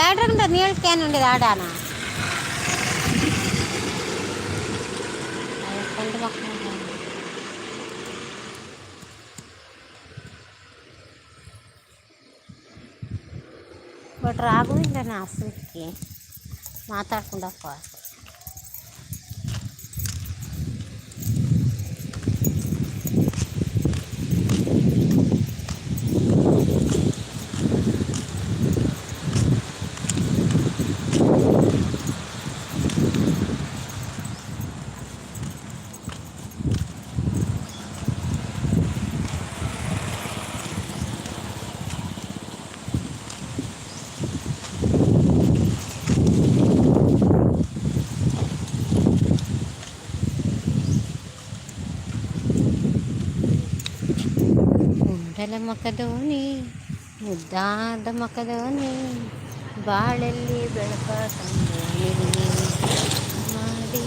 ఏడంటే నీళ్ళ క్యాన్ ఉండేది ఆడానా అదే కొండ పక్కన ఉంటుంది. బట్ రాఘవేంద్ర ಮೊದಲ ಮಕದವನೇ, ಮುದ್ದಾದ ಮಕದವನೇ, ಬಾಳಲ್ಲಿ ಬೆಳಕ ತಂದವನಿರುವೆ ಮಾಡಿ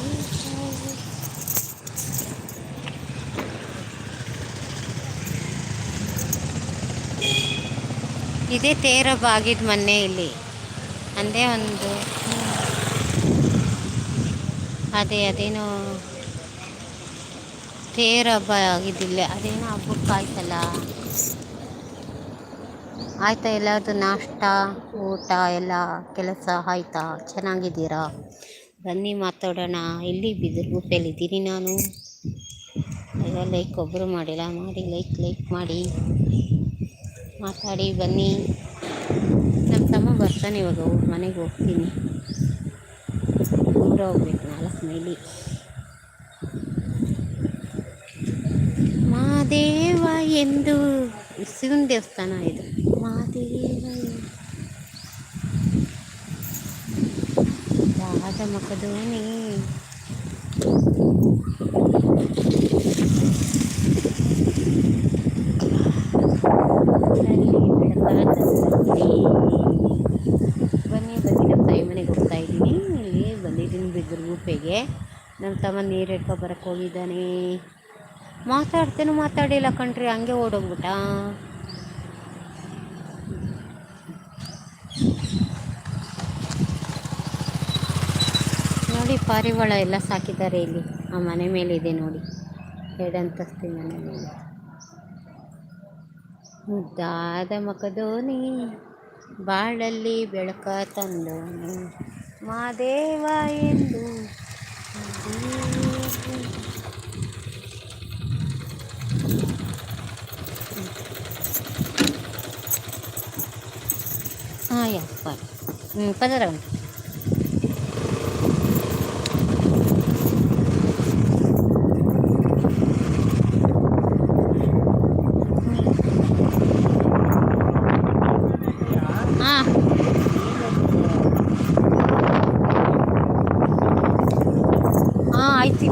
ಇದೇ ತೇರ ಬಾಗಿದ ಮೊನ್ನೆ ಇಲ್ಲಿ. ಅಂದೇ ಒಂದು. ಅದೇ, ಅದೇನೋ ತೇರ ಹಬ್ಬ ಆಗಿದ್ದಿಲ್ಲ ಅದೇನೋ ಹಬ್ಬಕ್ಕಾಯ್ತಲ್ಲ. ಆಯ್ತಾ ಎಲ್ಲರದು ನಾಷ್ಟ, ಊಟ, ಎಲ್ಲ ಕೆಲಸ ಆಯ್ತಾ? ಚೆನ್ನಾಗಿದ್ದೀರಾ? ಬನ್ನಿ ಮಾತಾಡೋಣ. ಎಲ್ಲಿ ಬಿದಿರುಗುಪ್ಪೆಯಲ್ಲಿದ್ದೀನಿ ನಾನು. ಅಯ್ಯೋ, ಲೈಕ್ ಒಬ್ಬರು ಮಾಡಿಲ್ಲ. ಮಾಡಿ, ಲೈಕ್ ಲೈಕ್ ಮಾಡಿ. ಮಾತಾಡಿ, ಬನ್ನಿ. ನಮ್ಮ ತಮ್ಮ ಬರ್ತಾನೆ ಇವಾಗ. ಮನೆಗೆ ಹೋಗ್ತೀನಿ. ದೂರ ಹೋಗ್ಬೇಕು ನಾಲ್ಕು ಮೈಲಿ. ಮಾದೇವ ಎಂದು ಶಿವನ ದೇವಸ್ಥಾನ ಇದು ಮಾದೇವ ಮಕದೋನಿ ಬನ್ನಿ ಬನ್ನಿ ನಮ್ಮ ತಾಯಿ ಮನೆಗೆ ಹೋಗ್ತಾ ಇದ್ದೀನಿ ಇಲ್ಲಿ ಬಂದಿದ್ದೀನಿ ನಮ್ಮ ತಮ್ಮ ನೀರು ಹಿಡ್ಕೊ ಬರಕ್ಕೆ ಹೋಗಿದ್ದಾನೆ ಮಾತಾಡ್ತೇನೆ ಮಾತಾಡಿಲ್ಲ ಕಣ್ರಿ, ಹಂಗೆ ಓಡೋಗ್ಬಿಟ್ಟ. ನೋಡಿ ಪಾರಿವಾಳ ಎಲ್ಲ ಸಾಕಿದ್ದಾರೆ ಇಲ್ಲಿ. ಆ ಮನೆ ಮೇಲೆ ಇದೆ ನೋಡಿ. ಎರಡು ಮನೆ ಮೇಲೆ. ಮುದ್ದಾದ ಮಕದೋನಿ ಬಾಳಲ್ಲಿ ಬೆಳಕ ತಂದೋನಿ ಮಾದೇವ ಎಂದು చెప్పాలి పదరండి అయితే.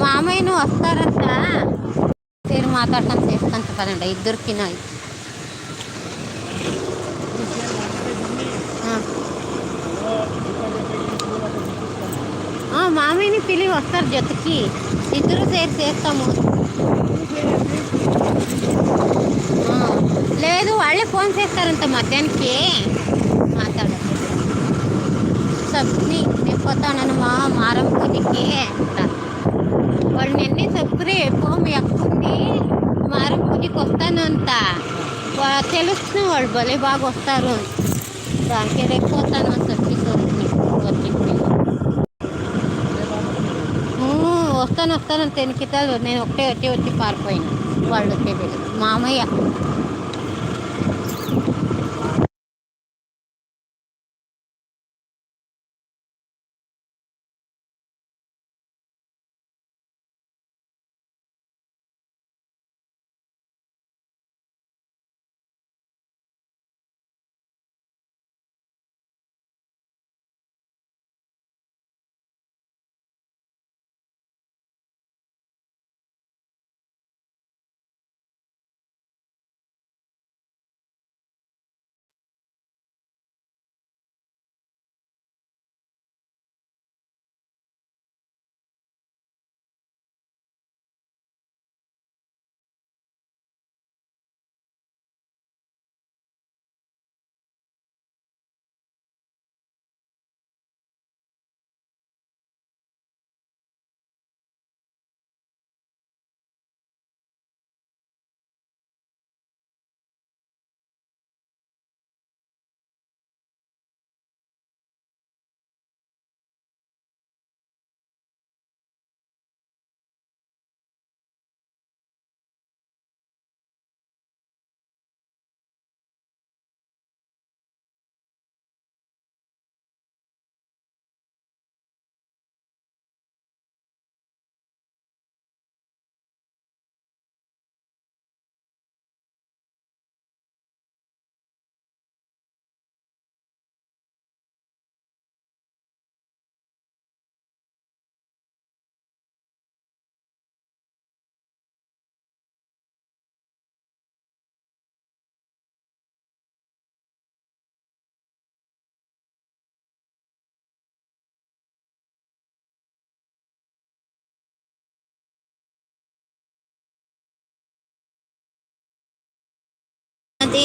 మామయ్య నువ్వు వస్తారంట. పేరు మాట్లాడటం చేసుకుంటా పదండి ఇద్దరికినా ಹಾಂ మామయ్యని వస్తారు జతకి. ఇద్దరు సేరి చేస్తాము. లేదు వాళ్ళే ఫోన్ చేస్తారంట మధ్యాహ్నానికి. మాట్లాడారు సబ్ని నేను పోతానను మా మారం పూజకి అంటారు వాళ్ళు నిన్నే సబ్కురే ఫోన్ ఎక్కుంది మారం పూజకి వస్తాను అంత తెలుస్తుంది వాళ్ళు భలే బాగా వస్తారు. దానికి రేపు పోతాను అని వస్తాను వస్తాను తెనికితాలు నేను ఒకటే వచ్చి వచ్చి పారిపోయాను. వాళ్ళు వచ్చేది. మామయ్య.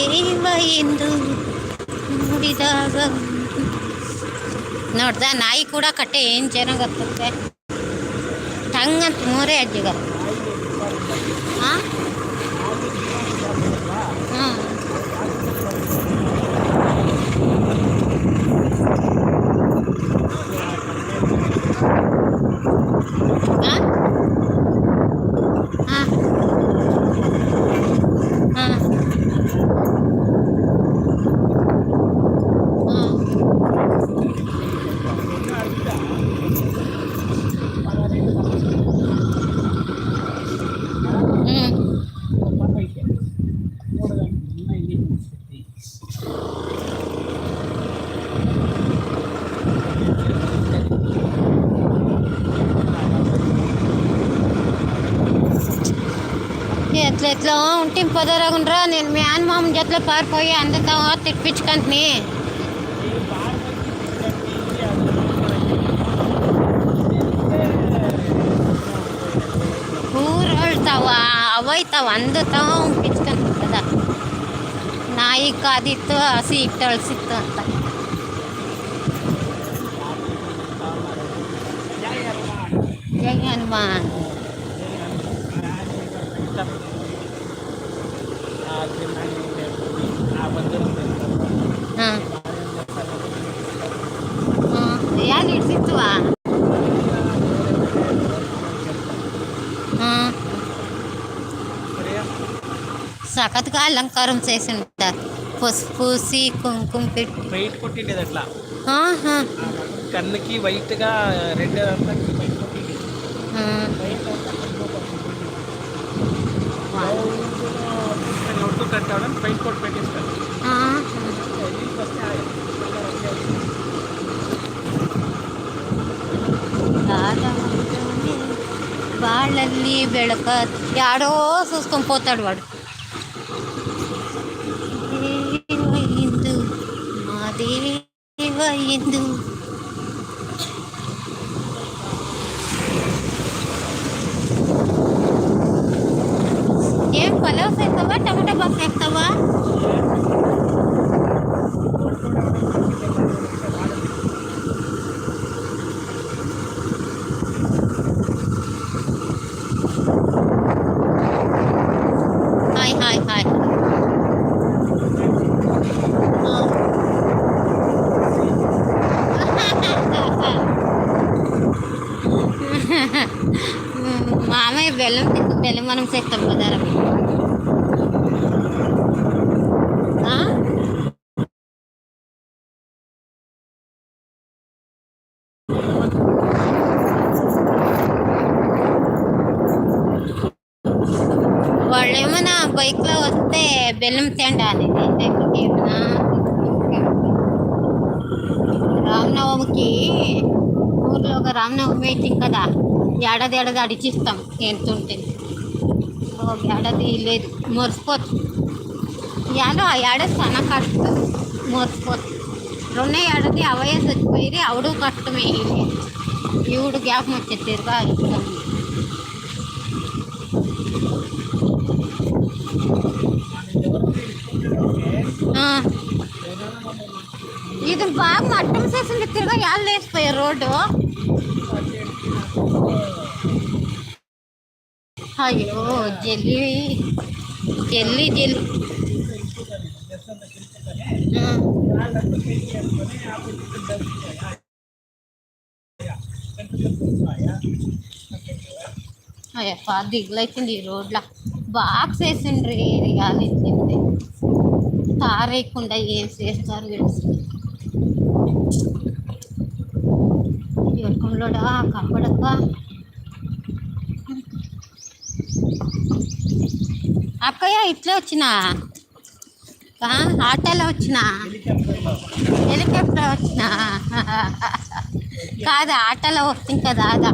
ದೇವ ಎಂದು ನೋಡಿದಾಗ. ನೋಡ್ದ ನಾಯಿ ಕೂಡ ಕಟ್ಟೆ ಏನು ಚೆನ್ನಾಗಿ ಹಂಗಂತ ಮೂರೇ ಅಜ್ಜಿಗ ಹಾಂ ಹಾಂ ಹಾಂ ಹಾಂ Música ఇట్లా ఎట్లా ఉంటే కుదరకుండా నేను మీ అన్నమామ జట్లో పారిపోయి అందరితో తిప్పించుకుంటుని ఊరళ్తావా అవైతావు అందరితో ఉంపించుకుంటు కదా ನಾಯಿಕ ಅದಿತ್ತು ಹಸಿ ಇಟ್ಟು ಅಳಿಸಿತ್ತು ಅಂತ ಜೈ ಹನುಮಾನ್ సఖత్గా అలంకారం చేసి ఉంటారు పసుపు కుంకుమ పెట్టి. వైట్ కొట్టిండేది అట్లా? కన్నుకి వైట్ కోట్ పెట్టిస్తారు. వాళ్ళని వెళ్ళక యాడో చూసుకొని పోతాడు వాడు. ಎಂದು మామయ్య బెల్లం తింటూ బెల్లం మనం చేస్తాం కదా వాళ్ళు ఏమైనా బైక్లో వస్తే బెల్లం తేండా అనేది లేకపోతే ఏమైనా రామనవమికి ఊర్లో ఒక రామనవమి అయితే కదా. ఏడాది ఏడాది అడిచిస్తాం ఎంత ఉంటుంది ఏడాది లేదు. మర్చిపోతు. ఏడో ఆ ఏడాది చాలా కష్టం. మర్చిపోతు. రెండో ఏడాది అవయే చచ్చిపోయి అవడు కష్టమే ఈవిడు గ్యాప్ వచ్చే తిరుగా ఇస్తాం ఇది బాగా మట్టం చేసింది తిరుగా యాళ్ళు వేసిపోయారు రోడ్డు. అయ్యో జల్లి జల్లి జల్లి. అయ్యా అయ్యప్ప దిగులైతుంది ఈ రోడ్ల. బాక్స్ వేసిండ్రి ఇచ్చింది తారేయకుండా ఏం చేస్తారు తెలుసు? ఎరుకంలోడా కనబడక అక్కయ్య ఇట్లా వచ్చినా. ఆటోలో వచ్చినా. హెలికాప్టర్ వచ్చినా. కాదు ఆటోలో వస్తుంది కదా అదా.